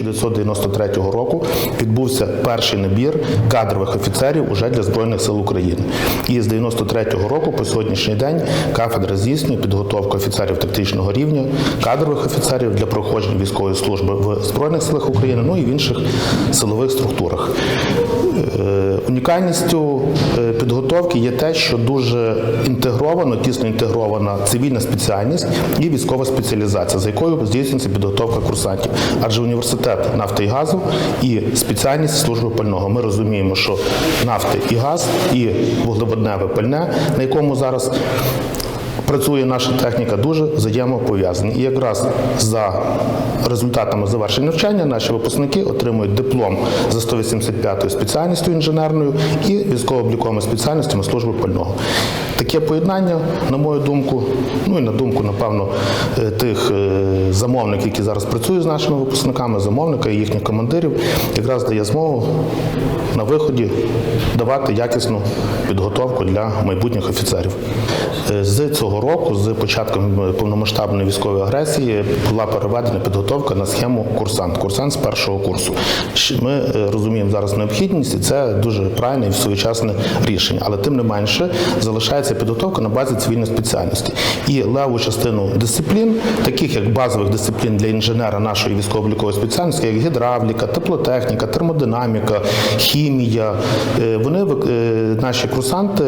1993 року відбувся перший набір кадрових офіцерів уже для збройних сил України. І з 93 року по сьогоднішній день кафедра здійснює підготовку офіцерів тактичного рівня, кадрових офіцерів для проходження військової служби в збройних силах України, ну і в інших силових структурах. Е, Унікальністю е, підготовки є те, що дуже інтегровано, тісно інтегрована цивільна спеціальність і військова спеціалізація, за якою здійснюється підготовка курсантів. Адже університет нафти і газу і спеціальність служби пального. Ми розуміємо, що нафти і газ, і вуглеводневе пальне, на якому зараз працює наша техніка, дуже взаємопов'язані. І якраз за результатами завершення навчання наші випускники отримують диплом за 185 спеціальністю інженерною і військово-обліковими спеціальностями служби пального. Таке поєднання, на мою думку, ну і на думку, напевно, е, тих е, замовників, які зараз працюють з нашими випускниками, замовника і їхніх командирів, якраз дає змогу на виході давати якісну підготовку для майбутніх офіцерів. Е, З цього року, з початком повномасштабної військової агресії, була переведена підготовка на схему курсант. Курсант з першого курсу. Ми розуміємо зараз необхідність, і це дуже правильне і своєчасне рішення. Але тим не менше залишається підготовка на базі цивільної спеціальності. І леву частину дисциплін, таких як базових дисциплін для інженера нашої військово-облікової спеціальності, як гідравліка, теплотехніка, термодинаміка, хімія, е, вони е, наші курсанти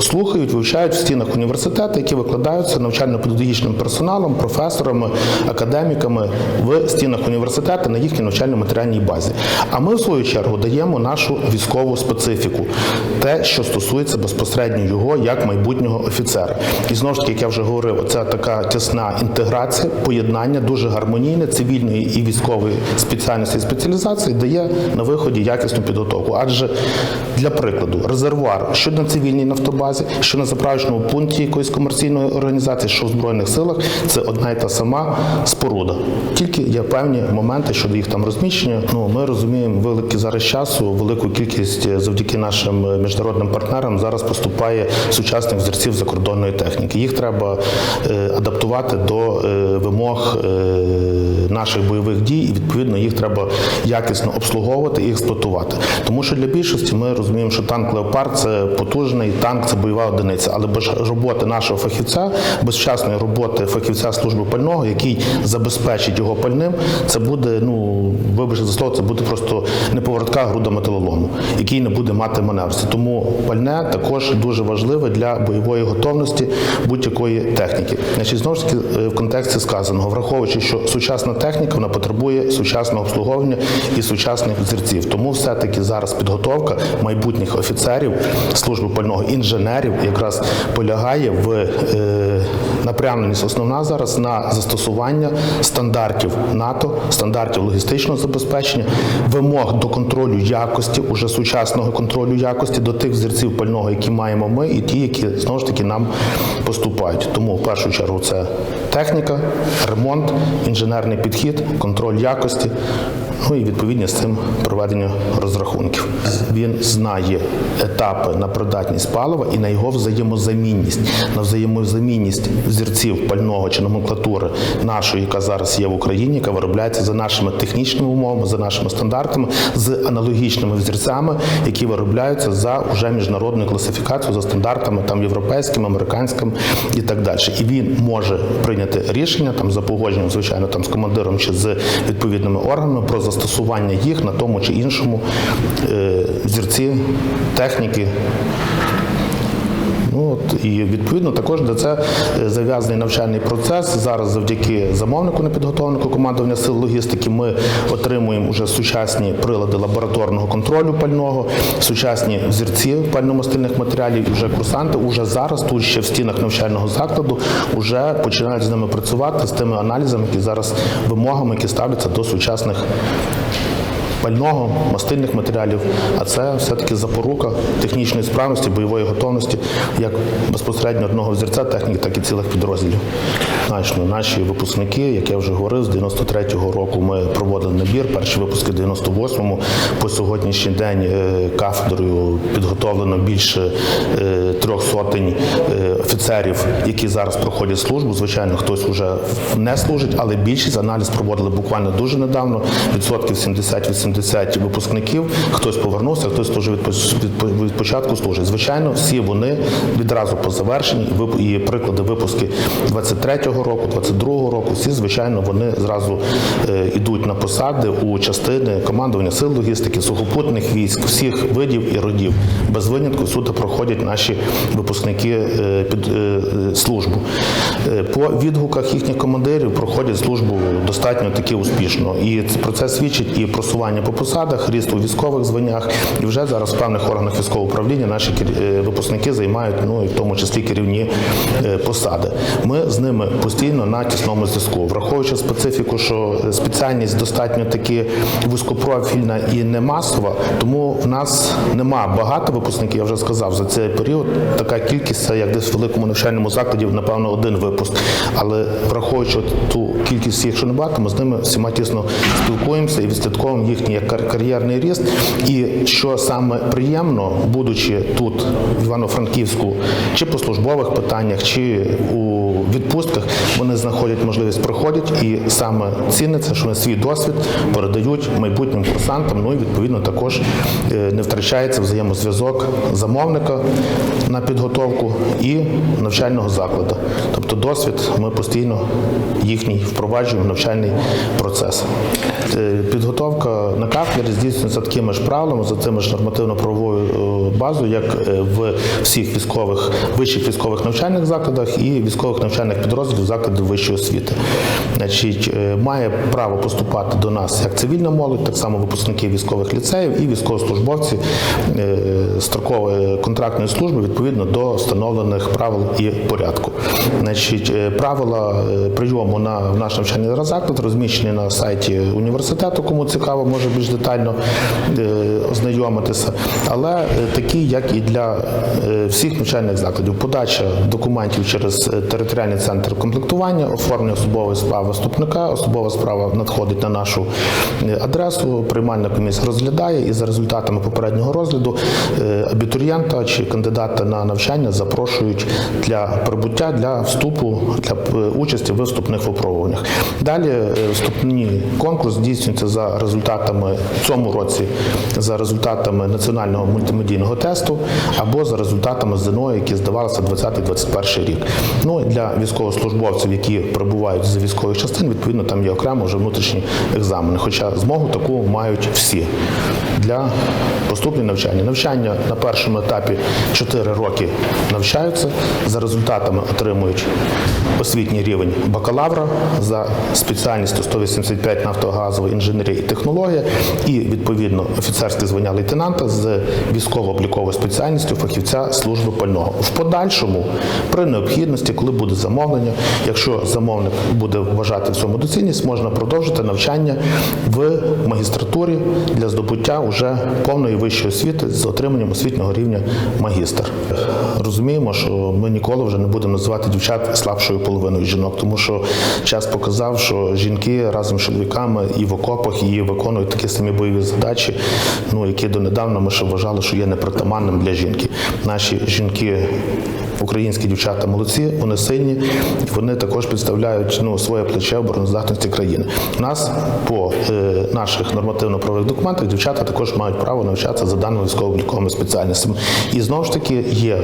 слухають, вивчають в стінах університету, які викладаються навчально-педагогічним персоналом, професорами, академіками в стінах університету на їхній навчально-матеріальній базі. А ми, в свою чергу, даємо нашу військову специфіку, те, що стосується безпосередньо його як майбутнього офіцера. І знову ж таки, як я вже говорив, це така тісна інтеграція, поєднання дуже гармонійне цивільної і військової спеціальності і спеціалізації дає на виході якісну підготовку. Адже для прикладу, резервуар, що на цивільній нафтобазі, що на заправочному пункті якоїсь комерційної організації, що в збройних силах, це одна і та сама споруда. Тільки є певні моменти щодо їх там розміщення. Ну ми розуміємо великий зараз часу, велику кількість е, завдяки нашим е, міжнародним партнерам зараз поступає сучасних взірців закордонної техніки. Їх треба е, адаптувати до е, вимог е, наших бойових дій, і відповідно їх треба якісно обслуговувати і експлуатувати. Тому що для більшості ми розуміємо, що танк Леопард це потужний танк, це бойова одиниця, але без роботи нашого фахівця, без вчасної роботи фахівця служби пального, який забезпечить його пальним, це буде, ну вибачте за слово, це буде просто неповертка груда металолому, який не буде мати маневрності. Тому пальне також дуже важливе для бойової готовності будь-якої техніки. Значить, знову ж таки, е, в контексті сказаного, враховуючи, що сучасна техніка вона потребує сучасного обслуговування і сучасних взірців. Тому все-таки зараз підготовка майбутніх офіцерів служби пального інженерів якраз полягає в е, напрямленість основна зараз на застосування стандартів НАТО, стандартів логістичного забезпечення, вимог до контролю якості, уже сучасного контролю якості до тих взірців пального, які маємо ми, і ті, які знову ж таки нам поступають. Тому в першу чергу це техніка, ремонт, інженерний підхід, контроль якості. Ну і відповідні з цим проведення розрахунків. Він знає етапи на придатність палива і на його взаємозамінність, на взаємозамінність зірців пального чи номенклатури нашої, яка зараз є в Україні, яка виробляється за нашими технічними умовами, за нашими стандартами, з аналогічними взірцями, які виробляються за вже міжнародною класифікацією, за стандартами там європейськими, американськими і так далі. І він може прийняти рішення там за погодженням, звичайно, там з командиром чи з відповідними органами про застосування їх на тому чи іншому е, зірці техніки. Ну, от, і відповідно також до це е, зав'язаний навчальний процес. Зараз завдяки замовнику непідготовленого командування сил логістики ми отримуємо вже сучасні прилади лабораторного контролю пального, сучасні взірці пально-мастильних матеріалів. І вже курсанти уже зараз, тут ще в стінах навчального закладу, вже починають з ними працювати з тими аналізами, які зараз вимогами, які ставляться до сучасних пального, мастильних матеріалів, а це все-таки запорука технічної справності, бойової готовності як безпосередньо одного взірця техніки, так і цілих підрозділів. Значно наші випускники, як я вже говорив, з 93-го року ми проводили набір. Перші випуски 98-му. По сьогоднішній день е, кафедрою підготовлено більше е, трьох сотень е, офіцерів, які зараз проходять службу. Звичайно, хтось вже не служить, але більшість аналіз проводили буквально дуже недавно. Відсотків 70-80 випускників. Хтось повернувся, хтось служив від, початку служить. Звичайно, всі вони відразу по завершенні і приклади випуски 23-го року, 22-го року. Всі, звичайно, вони зразу е, йдуть на посади у частини командування сил логістики, сухопутних військ, всіх видів і родів. Без винятку суди проходять наші випускники е, під е, е, службу. Е, По відгуках їхніх командирів проходять службу достатньо таки успішно. І про це свідчить і просування по посадах, ріст у військових званнях. І вже зараз в певних органах військового управління наші е, випускники займають, ну і в тому числі керівні е, посади. Ми з ними постійно на тісному зв'язку, враховуючи специфіку, що спеціальність достатньо таки вузькопрофільна і не масова, тому в нас нема багато випускників. Я вже сказав за цей період. Така кількість це як десь в великому навчальному закладі, напевно, один випуск. Але враховуючи ту кількість всіх, що не багато, ми з ними всіма тісно спілкуємося і відслідковуємо як кар'єрний ріст. І що саме приємно, будучи тут в Івано-Франківську, чи по службових питаннях, чи у відпустках, вони знаходять можливість приходять, і саме цінне це, що вони свій досвід передають майбутнім курсантам. Ну і відповідно також е, не втрачається взаємозв'язок замовника на підготовку і навчального закладу. Тобто досвід ми постійно їхній впроваджуємо в навчальний процес. Е, Підготовка на кафедрі здійснюється такими ж правилами, за цими ж нормативно-правовою е, базою, як е, в всіх військових вищих військових навчальних закладах і військових навчальних підрозділів закладів вищої освіти. Значить, е, має право поступати до нас як цивільна молодь, так само випускники військових ліцеїв і військовослужбовці строкової контрактної служби відповідно до встановлених правил і порядку. Значить, правила прийому на наш навчальний заклад розміщені на сайті університету, кому цікаво, може більш детально е, ознайомитися. Але е, такі, як і для е, всіх навчальних закладів, подача документів через територіальний центр комплектування, оформлення особової справи вступника, особова справа надходить на нашу адресу, приймальна комісія розглядає і за результатами попереднього розгляду абітурієнта чи кандидата на навчання запрошують для прибуття для вступу для участі в вступних випробуваннях. Далі вступний конкурс здійснюється за результатами в цьому році за результатами національного мультимедійного тесту або за результатами ЗНО, які здавалися 20-21 рік. Ну для військовослужбовців, які прибувають з військових частин, відповідно там є окремо вже внутрішні екзамени. Хоча змогу таку мають всі для поступлення навчання. Навчання на першому етапі 4 роки навчаються, за результатами отримують освітній рівень бакалавра за спеціальністю 185 нафтогазова інженерія і технологія, і відповідно офіцерське звання лейтенанта з військово-обліковою спеціальністю фахівця служби пального. В подальшому, при необхідності, коли буде замовлення, якщо замовник буде вважати в цьому доцільність, можна продовжити навчання в магістратурі для здобуття уже повної вищої освіти з отриманням освітнього рівня магістр. Розуміємо, що ми ніколи вже не будемо називати дівчат слабшою половиною жінок, тому що час показав, що жінки разом з чоловіками і в окопах і виконують такі самі бойові задачі, ну які донедавна ми ще вважали, що є непритаманним для жінки. Наші жінки. Українські дівчата молодці, вони сильні, вони також підставляють ну, своє плече обороноздатності країни. У нас по е, наших нормативно-правових документах дівчата також мають право навчатися за даними військово-обліковими спеціальностями. І знову ж таки є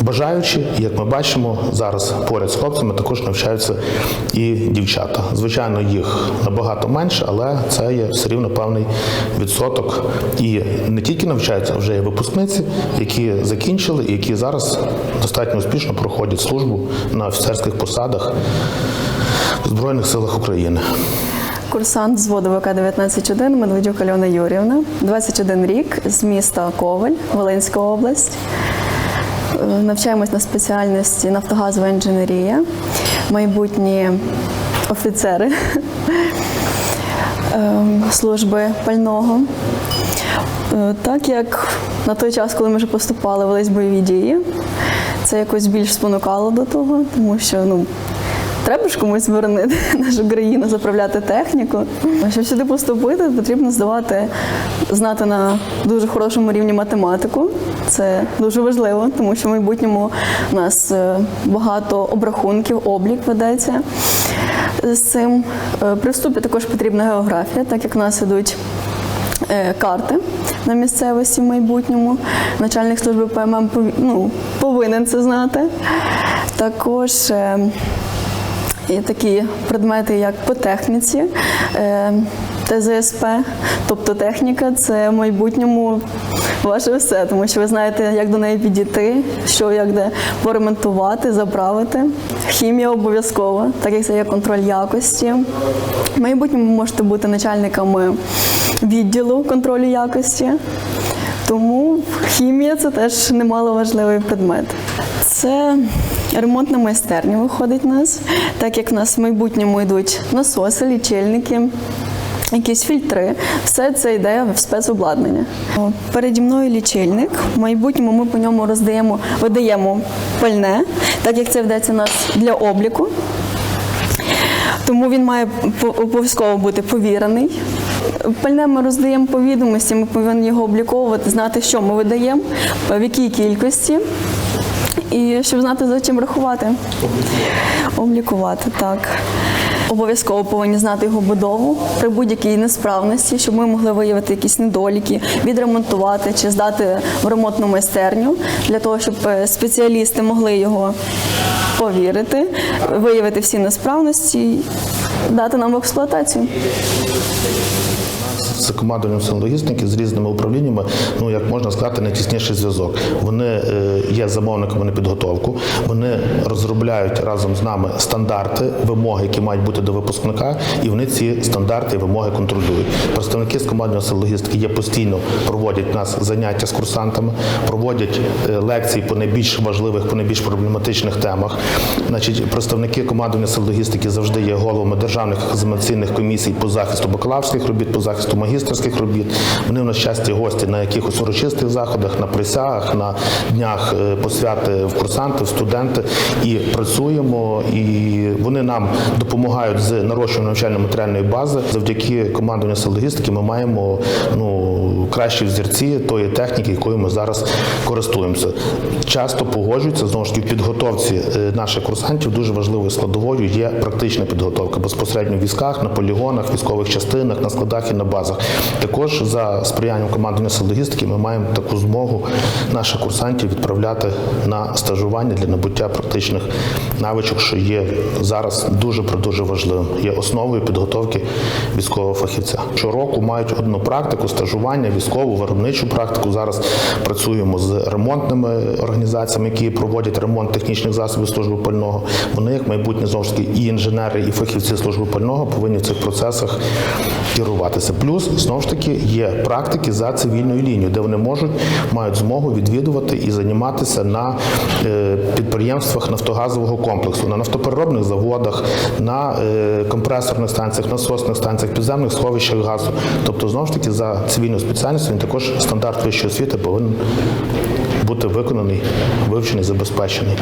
бажаючі, як ми бачимо, зараз поряд з хлопцями також навчаються і дівчата. Звичайно, їх набагато менше, але це є все рівно певний відсоток. І не тільки навчаються, а вже є випускниці, які закінчили і які зараз достатньо успішно проходять службу на офіцерських посадах в Збройних силах України. Курсант взводу ВК-19-1 Медведюк Альона Юрівна, 21 рік з міста Коваль, Волинська область. Е, Навчаємось на спеціальності нафтогазова інженерія, майбутні офіцери ем, служби пального. Е, Так як на той час, коли ми вже поступали, велись бойові дії, це якось більш спонукало до того, тому що ну, треба ж комусь боронити нашу країну, заправляти техніку. Щоб сюди поступити, потрібно здавати, знати на дуже хорошому рівні математику. Це дуже важливо, тому що в майбутньому у нас е, багато обрахунків, облік ведеться з цим. Е, При вступі також потрібна географія, так як в нас ідуть карти на місцевості в майбутньому. Начальник служби ПММ ну, повинен це знати. Також е, є такі предмети, як по техніці, е, ТЗСП, тобто техніка це в майбутньому ваше все, тому що ви знаєте, як до неї підійти, що як де поремонтувати, заправити. Хімія обов'язково, так як це є контроль якості. В майбутньому ви можете бути начальниками відділу контролю якості. Тому хімія це теж немало важливий предмет. Це ремонтна майстерня виходить у нас, так як в нас в майбутньому йдуть насоси, лічильники. Якісь фільтри, все це йде в спецобладнання. Переді мною лічильник. В майбутньому ми по ньому роздаємо, видаємо пальне, так як це ведеться нас для обліку. Тому він має обов'язково бути повірений. Пальне ми роздаємо по відомості, ми повинні його обліковувати, знати, що ми видаємо, в якій кількості, і щоб знати, за чим рахувати. Облікувати, так. Обов'язково повинні знати його будову при будь-якій несправності, щоб ми могли виявити якісь недоліки, відремонтувати чи здати в ремонтну майстерню для того, щоб е, спеціалісти могли його повірити, виявити всі несправності і дати нам в експлуатацію. З командуванням сил логістики з різними управліннями, ну як можна сказати, найтісніший зв'язок. Вони е, є замовниками на підготовку, вони розробляють разом з нами стандарти, вимоги, які мають бути до випускника, і вони ці стандарти і вимоги контролюють. Представники з командування сил логістики є постійно проводять у нас заняття з курсантами, проводять е, лекції по найбільш важливих, по найбільш проблематичних темах. Значить, представники командування сил логістики завжди є головами державних екзаменаційних комісій по захисту бакалаврських робіт, по захисту магістерських робіт. Вони в нас часті гості на якихось урочистих заходах, на присягах, на днях е, посвяти в курсанти, в студенти. І працюємо, і вони нам допомагають з нарощуванням навчально-матеріальної бази. Завдяки командуванню сил логістики ми маємо ну, кращі взірці тої техніки, якою ми зараз користуємося. Часто погоджуються знову ж таки в підготовці е, наших курсантів. Дуже важливою складовою є практична підготовка безпосередньо в військах, на полігонах, військових частинах, на складах і на базах. Також за сприянням командування логістики ми маємо таку змогу наших курсантів відправляти на стажування для набуття практичних навичок, що є зараз дуже дуже важливим. Є основою підготовки військового фахівця. Щороку мають одну практику, стажування, військову, виробничу практику. Зараз працюємо з ремонтними організаціями, які проводять ремонт технічних засобів служби пального. Вони, як майбутні знову ж таки, і інженери, і фахівці служби пального повинні в цих процесах керуватися. Плюс знову ж таки є практики за цивільною лінією, де вони можуть мають змогу відвідувати і займатися на е, підприємствах нафтогазового комплексу, на нафтопереробних заводах, на е, компресорних станціях, насосних станціях, підземних сховищах газу. Тобто, знову ж таки, за цивільною спеціальністю він також стандарт вищої освіти повинен бути виконаний, вивчений, забезпечений.